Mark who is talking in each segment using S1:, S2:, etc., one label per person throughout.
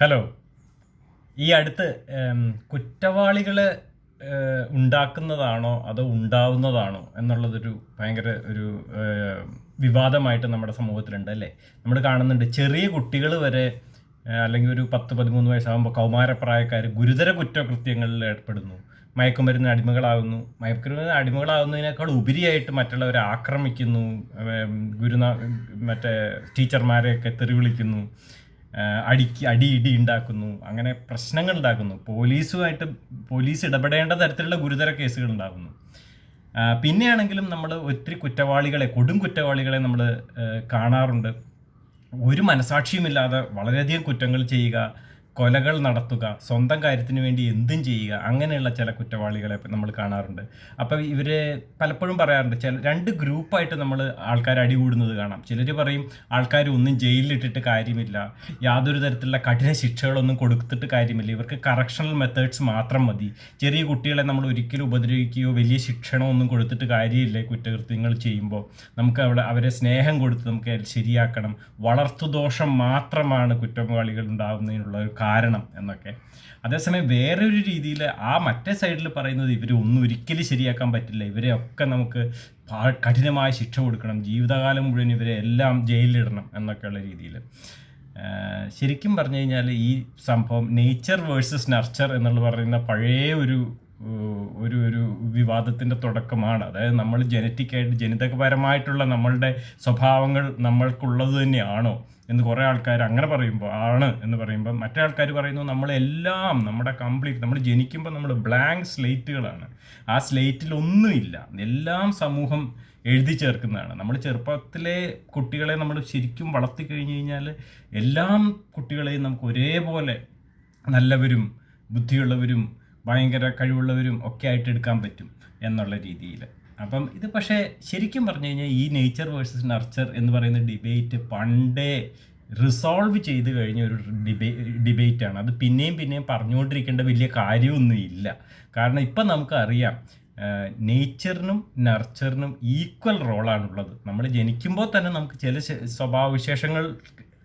S1: Hello ഈ അടുത്ത് കുറ്റവാളികൾ ഉണ്ടാക്കുന്നതാണോ അതോ ഉണ്ടാവുന്നതാണോ എന്നുള്ളതൊരു ഭയങ്കര ഒരു വിവാദമായിട്ട് നമ്മുടെ സമൂഹത്തിലുണ്ട് അല്ലേ? നമ്മൾ കാണുന്നുണ്ട് ചെറിയ കുട്ടികൾ വരെ അല്ലെങ്കിൽ ഒരു പത്ത് പതിമൂന്ന് വയസ്സാകുമ്പോൾ കൗമാരപ്രായക്കാർ ഗുരുതര കുറ്റകൃത്യങ്ങളിൽ ഏർപ്പെടുന്നു. മയക്കുമരുന്ന് അടിമകളാകുന്നു മയക്കുമരുന്ന് അടിമകളാകുന്നതിനേക്കാൾ ഉപരിയായിട്ട് മറ്റുള്ളവരെ ആക്രമിക്കുന്നു. ഗുരുനാ മറ്റേ ടീച്ചർമാരെയൊക്കെ തെറി വിളിക്കുന്നു അടിക്ക് അടി ഇടി ഉണ്ടാക്കുന്നു അങ്ങനെ പ്രശ്നങ്ങൾ ഉണ്ടാക്കുന്നു. പോലീസുമായിട്ട് പോലീസ് ഇടപെടേണ്ട തരത്തിലുള്ള ഗുരുതര കേസുകൾ ഉണ്ടാകുന്നു. പിന്നെയാണെങ്കിലും നമ്മൾ ഒത്തിരി കുറ്റവാളികളെ കൊടും കുറ്റവാളികളെ നമ്മൾ കാണാറുണ്ട്. ഒരു മനസാക്ഷിയുമില്ലാതെ വളരെയധികം കുറ്റങ്ങൾ ചെയ്യുക കൊലകൾ നടത്തുക സ്വന്തം കാര്യത്തിന് വേണ്ടി എന്തും ചെയ്യുക അങ്ങനെയുള്ള ചില കുറ്റവാളികളെ നമ്മൾ കാണാറുണ്ട്. അപ്പോൾ ഇവർ പലപ്പോഴും പറയാറുണ്ട് ചില രണ്ട് ഗ്രൂപ്പായിട്ട് നമ്മൾ ആൾക്കാർ അടികൂടുന്നത് കാണാം. ചിലർ പറയും ആൾക്കാർ ഒന്നും ജയിലിലിട്ടിട്ട് കാര്യമില്ല. യാതൊരു തരത്തിലുള്ള കഠിന ശിക്ഷകളൊന്നും കൊടുത്തിട്ട് കാര്യമില്ല. ഇവർക്ക് കറക്ഷണൽ മെത്തേഡ്സ് മാത്രം മതി. ചെറിയ കുട്ടികളെ നമ്മൾ ഒരിക്കലും ഉപദ്രവിക്കുകയോ വലിയ ശിക്ഷണോ ഒന്നും കൊടുത്തിട്ട് കാര്യമില്ല കുറ്റകൃത്യങ്ങൾ ചെയ്യുമ്പോൾ. നമുക്ക് അവിടെ അവരെ സ്നേഹം കൊടുത്ത് നമുക്ക് ശരിയാക്കണം. വളർത്തുദോഷം മാത്രമാണ് കുറ്റവാളികൾ ഉണ്ടാകുന്നതിനുള്ള ഒരു കാരണം എന്നൊക്കെ. അതേസമയം വേറൊരു രീതിയിൽ ആ മറ്റേ സൈഡിൽ പറയുന്നത് ഇവരെ ഒന്നും ഒരിക്കലും ശരിയാക്കാൻ പറ്റില്ല. ഇവരെ ഒക്കെ നമുക്ക് കഠിനമായ ശിക്ഷ കൊടുക്കണം. ജീവിതകാലം മുഴുവൻ ഇവരെ എല്ലാം ജയിലിലിടണം എന്നൊക്കെയുള്ള രീതിയിൽ ശരിക്കും പറഞ്ഞു കഴിഞ്ഞാൽ ഈ സംഭവം നേച്ചർ വേഴ്സസ് നർച്ചർ എന്നുള്ള പറയുന്ന പഴയ ഒരു ഒരു ഒരു വിവാദത്തിന്റെ തുടക്കമാണ്. അതായത് നമ്മൾ ജനറ്റിക്കായിട്ട് ജനിതകപരമായിട്ടുള്ള നമ്മളുടെ സ്വഭാവങ്ങൾ നമ്മൾക്കുള്ളത് തന്നെയാണോ എന്ന് കുറേ ആൾക്കാർ അങ്ങനെ പറയുമ്പോൾ ആണ് എന്ന് പറയുമ്പോൾ മറ്റേ ആൾക്കാർ പറയുന്നു നമ്മളെല്ലാം നമ്മുടെ കംപ്ലീറ്റ് നമ്മൾ ജനിക്കുമ്പോൾ നമ്മൾ ബ്ലാങ്ക് സ്ലേറ്റുകളാണ് ആ സ്ലേറ്റിൽ ഒന്നുമില്ല എല്ലാം സമൂഹം എഴുതി ചേർക്കുന്നതാണ്. നമ്മൾ ചെറുപ്പത്തിലെ കുട്ടികളെ നമ്മൾ ശരിക്കും വളർത്തി കഴിഞ്ഞ് കഴിഞ്ഞാൽ എല്ലാം കുട്ടികളെയും നമുക്ക് ഒരേപോലെ നല്ലവരും ബുദ്ധിയുള്ളവരും ഭയങ്കര കഴിവുള്ളവരും ഒക്കെ ആയിട്ട് എടുക്കാൻ പറ്റും എന്നുള്ള രീതിയിൽ. അപ്പം ഇത് പക്ഷേ ശരിക്കും പറഞ്ഞു കഴിഞ്ഞാൽ ഈ നേച്ചർ വേഴ്സസ് നർച്ചർ എന്ന് പറയുന്ന ഡിബേറ്റ് പണ്ടേ റിസോൾവ് ചെയ്ത് കഴിഞ്ഞ ഒരു ഡിബേ ഡിബേറ്റാണ് അത് പിന്നെയും പിന്നെയും പറഞ്ഞുകൊണ്ടിരിക്കേണ്ട വലിയ കാര്യമൊന്നും ഇല്ല. കാരണം ഇപ്പം നമുക്കറിയാം നേച്ചറിനും നർച്ചറിനും ഈക്വൽ റോളാണുള്ളത് നമ്മൾ ജനിക്കുമ്പോൾ തന്നെ നമുക്ക് ചില സ്വഭാവവിശേഷങ്ങൾ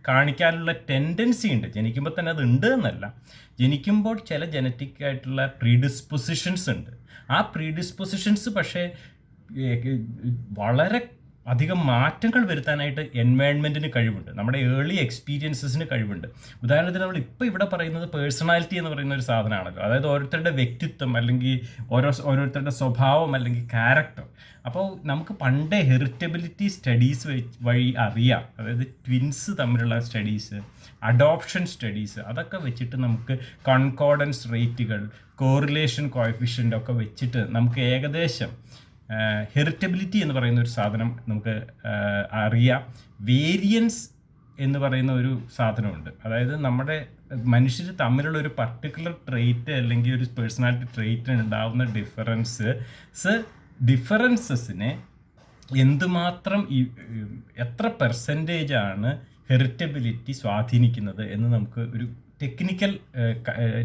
S1: കാണിക്കാനുള്ള ടെൻഡൻസി ഉണ്ട്. ജനിക്കുമ്പോൾ തന്നെ അത് ഉണ്ട് എന്നല്ല. ജനിക്കുമ്പോൾ ചില ജനറ്റിക് ആയിട്ടുള്ള പ്രീഡിസ്പൊസിഷൻസ് ഉണ്ട്. ആ പ്രീഡിസ്പൊസിഷൻസ് പക്ഷേ വളരെ അധികം മാറ്റങ്ങൾ വരുത്താനായിട്ട് എൻവയൺമെന്റിന് കഴിവുണ്ട്. നമ്മുടെ ഏർലി എക്സ്പീരിയൻസസിന് കഴിവുണ്ട്. ഉദാഹരണത്തിന് നമ്മൾ ഇപ്പോൾ ഇവിടെ പറയുന്നത് പേഴ്സണാലിറ്റി എന്ന് പറയുന്ന ഒരു സാധനമാണല്ലോ. അതായത് ഓരോരുത്തരുടെ വ്യക്തിത്വം അല്ലെങ്കിൽ ഓരോ ഓരോരുത്തരുടെ സ്വഭാവം അല്ലെങ്കിൽ ക്യാരക്ടർ അപ്പോൾ നമുക്ക് പണ്ടേ ഹെറിറ്റബിലിറ്റി സ്റ്റഡീസ് വഴി അറിയാം. അതായത് ട്വിൻസ് തമ്മിലുള്ള സ്റ്റഡീസ് അഡോപ്ഷൻ സ്റ്റഡീസ് അതൊക്കെ വെച്ചിട്ട് നമുക്ക് കൺകോർഡൻസ് റേറ്റുകൾ കോറിലേഷൻ കോയഫിഷ്യന്റ് ഒക്കെ വെച്ചിട്ട് നമുക്ക് ഏകദേശം ഹെറിറ്റബിലിറ്റി എന്ന് പറയുന്ന ഒരു സാധനം നമുക്ക് അറിയാം. വേരിയൻസ് എന്ന് പറയുന്ന ഒരു സാധനമുണ്ട്. അതായത് നമ്മുടെ മനുഷ്യർ തമ്മിലുള്ള ഒരു പർട്ടിക്കുലർ ട്രേറ്റ് അല്ലെങ്കിൽ ഒരു പേഴ്സണാലിറ്റി ട്രേറ്റ് ഉണ്ടാവുന്ന ഡിഫറൻസ് ഡിഫറൻസസിനെ എന്തുമാത്രം എത്ര പെർസെന്റേജ് ആണ് ഹെറിറ്റബിലിറ്റി സ്വാധീനിക്കുന്നത് എന്ന് നമുക്ക് ഒരു ടെക്നിക്കൽ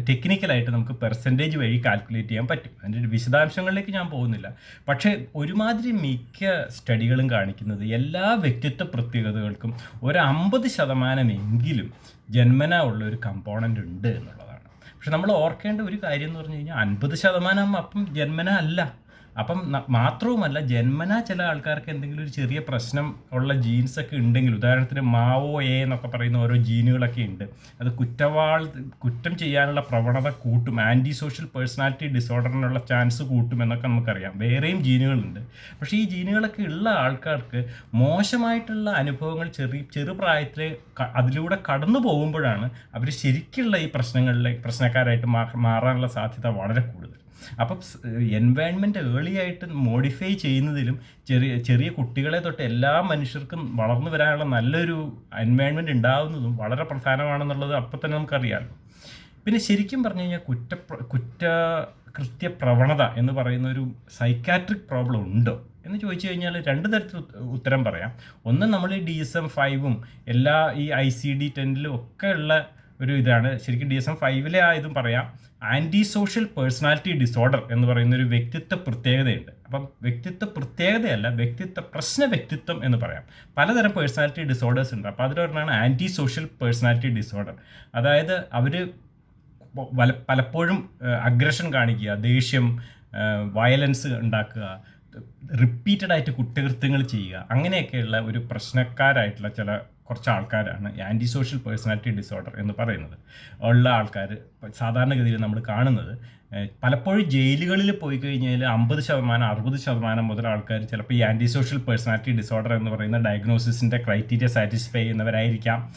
S1: ടെക്നിക്കലായിട്ട് നമുക്ക് പെർസെന്റേജ് വഴി കാൽക്കുലേറ്റ് ചെയ്യാൻ പറ്റും. അതിന്റെ വിശദാംശങ്ങളിലേക്ക് ഞാൻ പോകുന്നില്ല. പക്ഷേ ഒരുമാതിരി മിക്ക സ്റ്റഡികളും കാണിക്കുന്നത് എല്ലാ വ്യക്തിത്വ പ്രത്യേകതകൾക്കും ഒരു അമ്പത് ശതമാനമെങ്കിലും ജന്മന ഉള്ള ഒരു കമ്പോണന്റ് ഉണ്ട് എന്നുള്ളതാണ്. പക്ഷെ നമ്മൾ ഓർക്കേണ്ട ഒരു കാര്യം എന്ന് പറഞ്ഞു കഴിഞ്ഞാൽ അൻപത് ശതമാനം അപ്പം ജന്മന അല്ല. അപ്പം മാത്രവുമല്ല ജന്മന ചില ആൾക്കാർക്ക് എന്തെങ്കിലും ഒരു ചെറിയ പ്രശ്നം ഉള്ള ജീൻസ് ഒക്കെ ഉണ്ടെങ്കിൽ ഉദാഹരണത്തിന് മാവോ എ എന്നൊക്കെ പറയുന്ന ഓരോ ജീനുകളൊക്കെ ഉണ്ട്. അത് കുറ്റവാൾ കുറ്റം ചെയ്യാനുള്ള പ്രവണത കൂട്ടും. ആന്റി സോഷ്യൽ പേഴ്സണാലിറ്റി ഡിസോർഡറിനുള്ള ചാൻസ് കൂട്ടും എന്നൊക്കെ നമുക്കറിയാം. വേറെയും ജീനുകളുണ്ട്. പക്ഷേ ഈ ജീനുകളൊക്കെ ഉള്ള ആൾക്കാർക്ക് മോശമായിട്ടുള്ള അനുഭവങ്ങൾ ചെറിയ ചെറുപ്രായത്തിൽ അതിലൂടെ കടന്നു പോകുമ്പോഴാണ് അവർ ശരിക്കുള്ള ഈ പ്രശ്നങ്ങളിലെ പ്രശ്നക്കാരായിട്ട് മാറാനുള്ള സാധ്യത വളരെ കൂടുതൽ. അപ്പം എൻവയൺമെന്റ് ഏർലി ആയിട്ട് മോഡിഫൈ ചെയ്യുന്നതിലും ചെറിയ ചെറിയ കുട്ടികളെ തൊട്ട് എല്ലാ മനുഷ്യർക്കും വളർന്നു വരാനുള്ള നല്ലൊരു എൻവയൺമെന്റ് ഉണ്ടാകുന്നതും വളരെ പ്രധാനമാണെന്നുള്ളത് അപ്പം തന്നെ നമുക്കറിയാമല്ലോ പിന്നെ ശരിക്കും പറഞ്ഞു കഴിഞ്ഞാൽ കുറ്റ കുറ്റ കൃത്യ പ്രവണത എന്ന് പറയുന്ന ഒരു സൈക്കാട്രിക് പ്രോബ്ലം ഉണ്ടോ? എന്ന് ചോദിച്ചു കഴിഞ്ഞാൽ രണ്ട് തരത്തിൽ ഉത്തരം പറയാം. ഒന്ന് നമ്മൾ ഈ ഡി എസ് എം ഫൈവും എല്ലാ ഈ ഐ സി ഡി ടെന്നിലും ഒക്കെ ഉള്ള ഒരു ഇതാണ്. ശരിക്കും ഡി എസ് എം ഫൈവിലെ ആ ഇതും പറയാം. ആന്റി സോഷ്യൽ പേഴ്സണാലിറ്റി ഡിസോർഡർ എന്ന് പറയുന്ന ഒരു വ്യക്തിത്വ പ്രത്യേകതയുണ്ട്. അപ്പം വ്യക്തിത്വ പ്രത്യേകതയല്ല വ്യക്തിത്വ പ്രശ്ന വ്യക്തിത്വം എന്ന് പറയാം. പലതരം പേഴ്സണാലിറ്റി ഡിസോർഡേഴ്സ് ഉണ്ട്. അപ്പോൾ അതിലൊരെണ്ണമാണ് ആന്റി സോഷ്യൽ പേഴ്സണാലിറ്റി ഡിസോർഡർ അതായത് അവർ പലപ്പോഴും അഗ്രഷൻ കാണിക്കുക ദേഷ്യം വയലൻസ് ഉണ്ടാക്കുക റിപ്പീറ്റഡ് ആയിട്ട് കുറ്റകൃത്യങ്ങൾ ചെയ്യുക. അങ്ങനെയൊക്കെയുള്ള ഒരു പ്രശ്നക്കാരായിട്ടുള്ള ചില കുറച്ച് ആൾക്കാരാണ് ആന്റി സോഷ്യൽ പേഴ്സണാലിറ്റി ഡിസോർഡർ എന്ന് പറയുന്നത്. ഉള്ള ആൾക്കാർ സാധാരണഗതിയിൽ നമ്മൾ കാണുന്നത് പലപ്പോഴും ജയിലുകളിൽ പോയി കഴിഞ്ഞാൽ അമ്പത് ശതമാനം അറുപത് ശതമാനം മുതൽ ആൾക്കാർ ചിലപ്പോൾ ഈ ആന്റി സോഷ്യൽ പേഴ്സണാലിറ്റി ഡിസോർഡർ എന്ന് പറയുന്ന ഡയഗ്നോസിസിന്റെ ക്രൈറ്റീരിയ സാറ്റിസ്ഫൈ ചെയ്യുന്നവരായിരിക്കാം.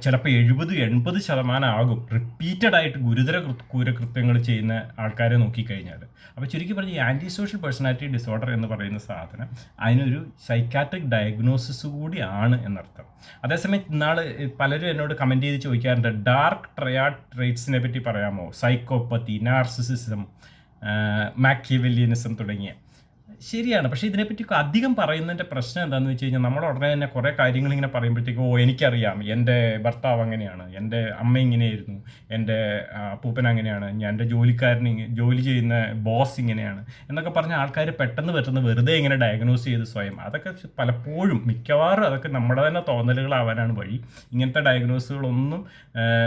S1: ചിലപ്പോൾ എഴുപത് എൺപത് ശതമാനം ആകും റിപ്പീറ്റഡ് ആയിട്ട് ഗുരുതര കുരകൃത്യങ്ങൾ ചെയ്യുന്ന ആൾക്കാരെ നോക്കിക്കഴിഞ്ഞാൽ അപ്പോൾ ചുരുക്കി പറഞ്ഞ് ആന്റി സോഷ്യൽ പേഴ്സണാലിറ്റി ഡിസോർഡർ എന്ന് പറയുന്ന സാധനം അതിനൊരു സൈക്കാട്രിക് ഡയഗ്നോസിസ് കൂടിയാണ് എന്നർത്ഥം. അതേസമയം ഇന്നാൾ പലരും എന്നോട് കമന്റ് ചെയ്ത് ചോദിക്കാറുണ്ട് ഡാർക്ക് ട്രയാഡ് ട്രേറ്റ്സിനെ പറ്റി പറയാമോ? സൈക്കോപ്പത്തി നാർസിസിസം മാക്യവല്യനിസം തുടങ്ങിയ. ശരിയാണ്. പക്ഷെ ഇതിനെപ്പറ്റി അധികം പറയുന്നതിന്റെ പ്രശ്നം എന്താണെന്ന് വെച്ച് കഴിഞ്ഞാൽ നമ്മൾ ഉടനെ തന്നെ കുറേ കാര്യങ്ങൾ ഇങ്ങനെ പറയുമ്പോഴത്തേക്കും ഓ എനിക്കറിയാം. എന്റെ ഭർത്താവ് അങ്ങനെയാണ്. എന്റെ അമ്മ ഇങ്ങനെയായിരുന്നു. എന്റെ അപ്പൂപ്പൻ അങ്ങനെയാണ്. ഞാൻ എന്റെ ജോലിക്കാരൻ ജോലി ചെയ്യുന്ന ബോസ് ഇങ്ങനെയാണ്. എന്നൊക്കെ പറഞ്ഞ ആൾക്കാർ പെട്ടെന്ന് പെട്ടെന്ന് വെറുതെ ഇങ്ങനെ ഡയഗ്നോസ് ചെയ്ത് സ്വയം. അതൊക്കെ പലപ്പോഴും മിക്കവാറും അതൊക്കെ നമ്മുടെ തന്നെ തോന്നലുകളാവാനാണ് വഴി. ഇങ്ങനത്തെ ഡയഗ്നോസുകളൊന്നും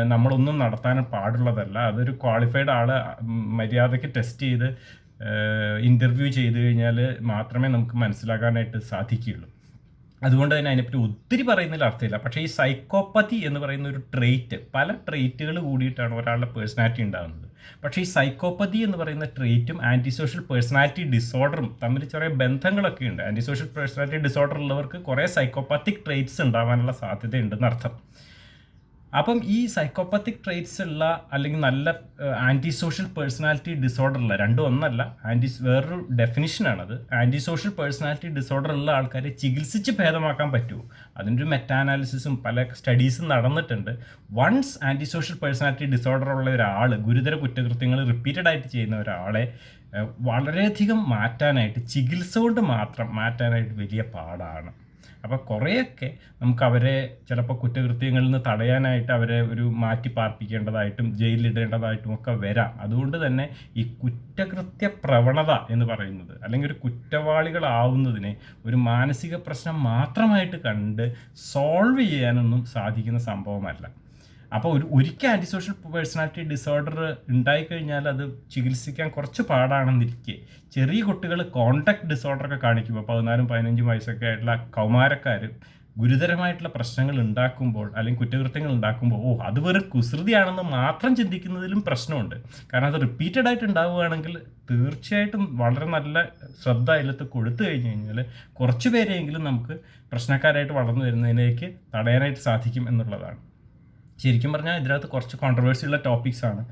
S1: നമ്മളൊന്നും നടത്താൻ പാടുള്ളതല്ല. അതൊരു ക്വാളിഫൈഡ് ആൾ മര്യാദയ്ക്ക് ടെസ്റ്റ് ചെയ്ത് ഇന്റർവ്യൂ ചെയ്ത് കഴിഞ്ഞാൽ മാത്രമേ നമുക്ക് മനസ്സിലാക്കാനായിട്ട് സാധിക്കുകയുള്ളൂ. അതുകൊണ്ട് തന്നെ അതിനെപ്പറ്റി ഒത്തിരി പറയുന്നതിൽ അർത്ഥമില്ല. പക്ഷേ ഈ സൈക്കോപ്പതി എന്ന് പറയുന്ന ഒരു ട്രേറ്റ് പല ട്രേറ്റുകൾ കൂടിയിട്ടാണ് ഒരാളുടെ പേഴ്സണാലിറ്റി ഉണ്ടാകുന്നത്. പക്ഷേ ഈ സൈക്കോപ്പതി എന്ന് പറയുന്ന ട്രേറ്റും ആന്റി സോഷ്യൽ പേഴ്സണാലിറ്റി ഡിസോർഡറും തമ്മിൽ ചെറിയ ബന്ധങ്ങളൊക്കെ ഉണ്ട്. ആന്റി സോഷ്യൽ പേഴ്സണാലിറ്റി ഡിസോർഡർ ഉള്ളവർക്ക് കുറേ സൈക്കോപ്പത്തിക് ട്രേറ്റ്സ് ഉണ്ടാവാനുള്ള സാധ്യതയുണ്ടെന്ന് അർത്ഥം അപ്പം ഈ സൈക്കോപ്പത്തിക് ട്രേറ്റ്സ് ഉള്ള അല്ലെങ്കിൽ നല്ല ആന്റി സോഷ്യൽ പേഴ്സണാലിറ്റി ഡിസോർഡർ ഉള്ള രണ്ടും ഒന്നല്ല ആന്റി വേറൊരു ഡെഫിനിഷനാണത് ആന്റി സോഷ്യൽ പേഴ്സണാലിറ്റി ഡിസോർഡർ ഉള്ള ആൾക്കാരെ ചികിത്സിച്ച് ഭേദമാക്കാൻ പറ്റുമോ അതിന്റെ ഒരു മെറ്റാനാലിസിസും പല സ്റ്റഡീസും നടന്നിട്ടുണ്ട്. Once anti social personality disorder ഉള്ള ഒരാൾ ഗുരുതര കുറ്റകൃത്യങ്ങൾ റിപ്പീറ്റഡ് ആയിട്ട് ചെയ്യുന്ന ഒരാളെ വളരെയധികം മാറ്റാനായിട്ട് ചികിത്സ കൊണ്ട് മാത്രം മാറ്റാനായിട്ട് വലിയ പാടാണ്. അപ്പോൾ കുറേയൊക്കെ നമുക്ക് അവരെ ചിലപ്പോൾ കുറ്റകൃത്യങ്ങളിൽ നിന്ന് തടയാനായിട്ട് അവരെ ഒരു മാറ്റി പാർപ്പിക്കേണ്ടതായിട്ടും ജയിലിലിടേണ്ടതായിട്ടും ഒക്കെ വരാം. അതുകൊണ്ട് തന്നെ ഈ കുറ്റകൃത്യ പ്രവണത എന്ന് പറയുന്നത് അല്ലെങ്കിൽ ഒരു കുറ്റവാളികളാവുന്നതിനെ ഒരു മാനസിക പ്രശ്നം മാത്രമായിട്ട് കണ്ട് സോൾവ് ചെയ്യാനൊന്നും സാധിക്കുന്ന സംഭവമല്ല. അപ്പോൾ ഒരു ഒരിക്കൽ ആന്റി സോഷ്യൽ പേഴ്സണാലിറ്റി ഡിസോർഡർ ഉണ്ടായിക്കഴിഞ്ഞാൽ അത് ചികിത്സിക്കാൻ കുറച്ച് പാടാണെന്നിരിക്കെ. ചെറിയ കുട്ടികൾ കോണ്ടാക്ട് ഡിസോർഡർ ഒക്കെ കാണിക്കുമ്പോൾ പതിനാലും പതിനഞ്ചും വയസ്സൊക്കെ ആയിട്ടുള്ള കൗമാരക്കാർ ഗുരുതരമായിട്ടുള്ള പ്രശ്നങ്ങൾ ഉണ്ടാക്കുമ്പോൾ അല്ലെങ്കിൽ കുറ്റകൃത്യങ്ങൾ ഉണ്ടാക്കുമ്പോൾ ഓ അത് വെറും കുസൃതിയാണെന്ന് മാത്രം ചിന്തിക്കുന്നതിലും പ്രശ്നമുണ്ട്. കാരണം അത് റിപ്പീറ്റഡ് ആയിട്ട് ഉണ്ടാവുകയാണെങ്കിൽ തീർച്ചയായിട്ടും വളരെ നല്ല ശ്രദ്ധ അതിലത്ത് കൊടുത്തു കഴിഞ്ഞ് കഴിഞ്ഞാൽ കുറച്ച് പേരെയെങ്കിലും നമുക്ക് പ്രശ്നക്കാരായിട്ട് വളർന്നു വരുന്നതിലേക്ക് തടയാനായിട്ട് സാധിക്കും എന്നുള്ളതാണ്. ശരിക്കും പറഞ്ഞാൽ ഇതിനകത്ത് കുറച്ച് കോൺട്രവേഴ്സി ഉള്ള ടോപ്പിക്സ് ആണ്.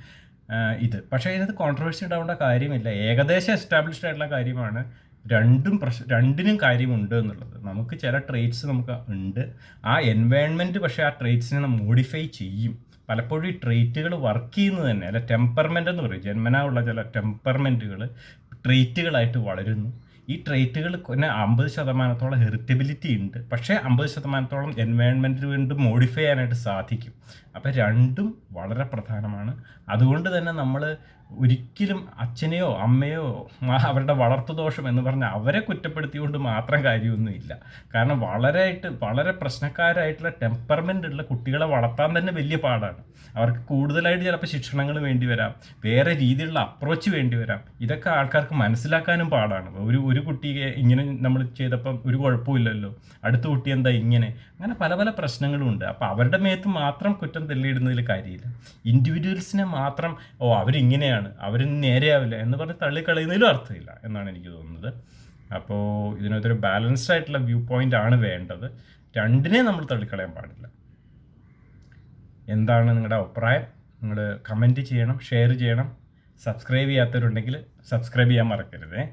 S1: ഇത്. പക്ഷേ ഇതിനകത്ത് കോൺട്രവേഴ്സി ഉണ്ടാവേണ്ട കാര്യമില്ല. ഏകദേശം എസ്റ്റാബ്ലിഷ്ഡ് ആയിട്ടുള്ള കാര്യമാണ്. രണ്ടും പ്രശ്ന രണ്ടിനും കാര്യമുണ്ട് എന്നുള്ളത്. നമുക്ക് ചില ട്രേറ്റ്സ് നമുക്ക് ഉണ്ട്. ആ എൻവയൺമെന്റ് പക്ഷേ ആ ട്രേറ്റ്സിനെ നമ്മൾ മോഡിഫൈ ചെയ്യും. പലപ്പോഴും ഈ ട്രേറ്റുകൾ വർക്ക് ചെയ്യുന്നത് തന്നെ. അല്ല ടെമ്പർമെന്റ് എന്ന് പറയും. ജന്മനാ ഉള്ള ചില ടെമ്പർമെന്റുകൾ ട്രേറ്റുകളായിട്ട് വളരുന്നു. ഈ ട്രേറ്റുകൾ പിന്നെ അമ്പത് ശതമാനത്തോളം ഹെറിറ്റബിലിറ്റി ഉണ്ട്. പക്ഷേ അമ്പത് ശതമാനത്തോളം എൻവയോൺമെന്റിന് വേണ്ടി മോഡിഫൈ ചെയ്യാനായിട്ട് സാധിക്കും. അപ്പോൾ രണ്ടും വളരെ പ്രധാനമാണ്. അതുകൊണ്ട് തന്നെ നമ്മൾ ഒരിക്കലും അച്ഛനെയോ അമ്മയോ അവരുടെ വളർത്തുദോഷം എന്ന് പറഞ്ഞ് അവരെ കുറ്റപ്പെടുത്തിയുകൊണ്ട് മാത്രം കാര്യമൊന്നുമില്ല. കാരണം വളരെ ആയിട്ട് വളരെ പ്രശ്നക്കാരായിട്ടുള്ള ടെമ്പർമെന്റ് ഉള്ള കുട്ടികളെ വളർത്താൻ തന്നെ വലിയ പാടാണ്. അവർക്ക് കൂടുതലായിട്ട് ചിലപ്പോൾ ശിക്ഷണങ്ങൾ വേണ്ടി വരാം വേറെ രീതിയിലുള്ള അപ്രോച്ച് വേണ്ടി വരാം. ഇതൊക്കെ ആൾക്കാർക്ക് മനസ്സിലാക്കാനും പാടാണ്. ഒരു ഒരു കുട്ടിയെ ഇങ്ങനെ നമ്മൾ ചെയ്തപ്പം ഒരു കുഴപ്പമില്ലല്ലോ അടുത്ത കുട്ടി എന്താ ഇങ്ങനെ? അങ്ങനെ പല പല പ്രശ്നങ്ങളും ഉണ്ട് അപ്പോൾ അവരുടെ മേത്ത് മാത്രം കുറ്റം തെള്ളിയിടുന്നതിൽ കാര്യമില്ല. ഇൻഡിവിജ്വൽസിനെ മാത്രം ഓ അവരിങ്ങനെയാണ് അവർ നേരെയാവില്ല എന്ന് പറഞ്ഞ് തള്ളിക്കളയുന്നതിലും അർത്ഥമില്ല എന്നാണ് എനിക്ക് തോന്നുന്നത്. അപ്പോൾ ഇതിനകത്തൊരു ബാലൻസ്ഡ് ആയിട്ടുള്ള വ്യൂ പോയിന്റ് ആണ് വേണ്ടത്. രണ്ടിനെ നമ്മൾ തള്ളിക്കളയാൻ പാടില്ല. എന്താണ് നിങ്ങളുടെ അഭിപ്രായം? നിങ്ങൾ കമന്റ് ചെയ്യണം ഷെയർ ചെയ്യണം. സബ്സ്ക്രൈബ് ചെയ്യാത്തവരുണ്ടെങ്കിൽ സബ്സ്ക്രൈബ് ചെയ്യാൻ മറക്കരുതേ.